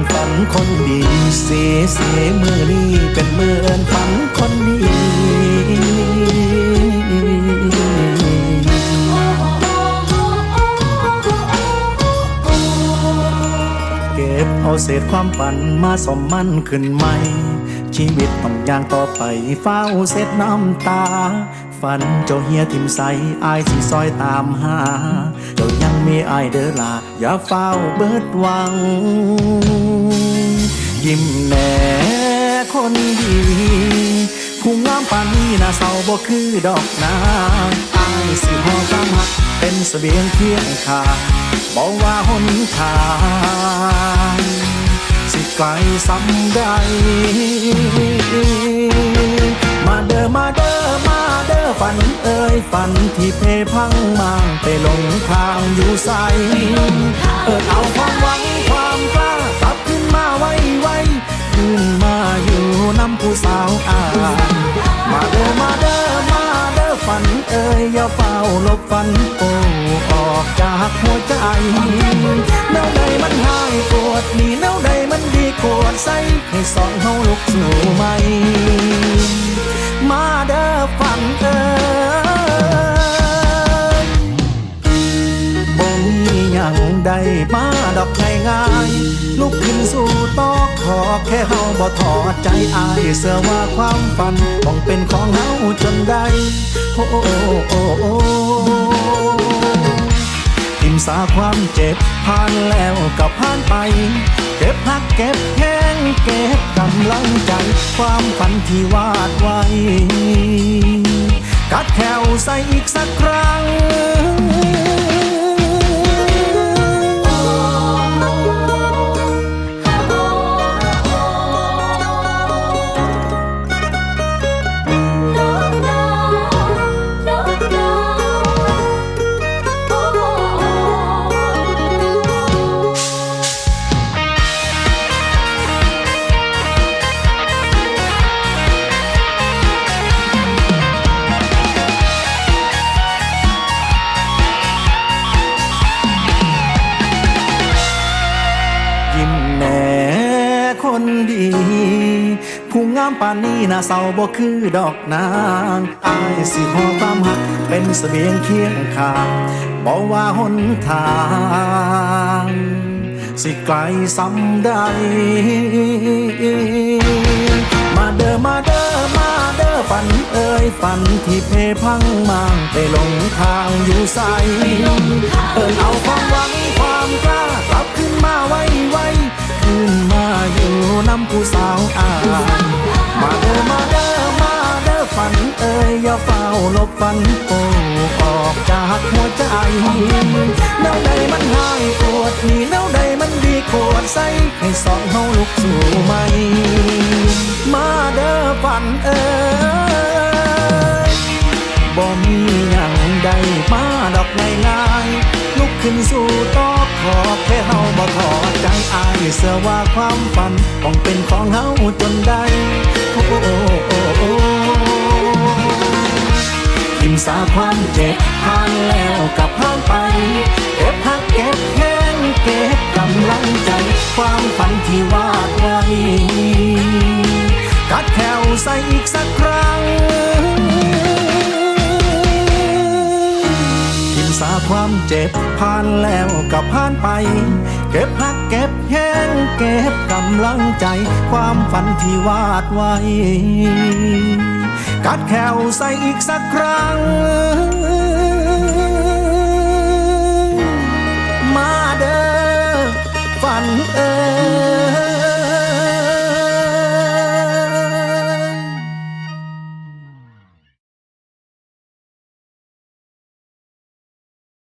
นฝันคนดีเสียเสีมือนี้เป็นมือเอินฝันคนดีเก็บเอาเศษความฝันมาสมมันขึ้นใหม่ ชีวิตต้องอย่างต่อไปเฝ้าเศษน้ำตา ฝันเจ้าเฮียทิมใสอายสิซอยตามหา เจ้ายังมีอายเด้อล่ะอย่าเฝ้าเบิดหวัง ยิ้มแหน่คนดีผู้งามปานนี้น่าเศร้าบ่คือดอกนาอายสิหอความหักเป็นเสบียงเคียงข้าบอกว่าหนทาง ไกลสำใด มาเด้อมาเด้อมาเด้อฝันเอ่ยฝันที่เพพังมางไปหลงทางอยู่ใสเอิดเอาความหวังความกล้ากลับขึ้นมาไวไวขึ้นมาอยู่น้ำผู้สาวอามาเด้อมาเด้อมาเด้อฝันเอ่ยอย่าเฝ้าลบฝันโอ้ออกจากหัวใจแนวในหาย สองเฮาลุกสู่ใหม่ มาเด้อฝันเอ่ยบ่มีหยังใดมาดอกง่ายง่ายๆลุกขึ้นสู่ต่อขอแค่เฮาบ่ถอดใจอายเสื้อว่าความฝันต้องเป็นของเฮาจนได้โอ้โอ้โอ้ โอ้ทิมสาความเจ็บผ่านแล้วกับผ่านไป เก็บหักเก็บแห้งเก็บกำลังใจ ความฝันที่วาดไว้ กัดแถวใส่อีกสักครั้ง ผู้งามปานนี้น่าเศร้าบ่คือดอกนางอายสิหอความหักเป็นเสบียงเคียงข้างบอกว่าหนทาง สิไกลซ้ำใด มาเด้อมาเด้อมาเด้อฝันเอ่ยฝันที่เพพังมางไปหลงทางอยู่ใสเอินเอาความหวังความกล้ากลับ ผู้สาวอายมาเด้อมาเด้อมาเด้อฝันเอ่ยอย่าเฝ้าลบฝันโอ้ออกจากหัวใจแนวใดมันหายปวดนี่แนวใดมันดีโคตรใสให้สองเฮาลุกสู่ใหม่ เสว่าความฝันต้องเป็นของเฮาจนได้โอ้โอ้โอ้โอ้ทิมสาความเจ็บผ่านแล้วกับผ่านไปเก็บหักเก็บแห้งเก็บกำลังใจ ความฝันที่วาดไว้กัดแถวใส่อีกสักครั้งทิมสาความเจ็บผ่านแล้วกับผ่านไป เก็บหักเก็บ เก็บกำลังใจ ความฝันที่วาดไว้ กัดแขวใส่อีกสักครั้ง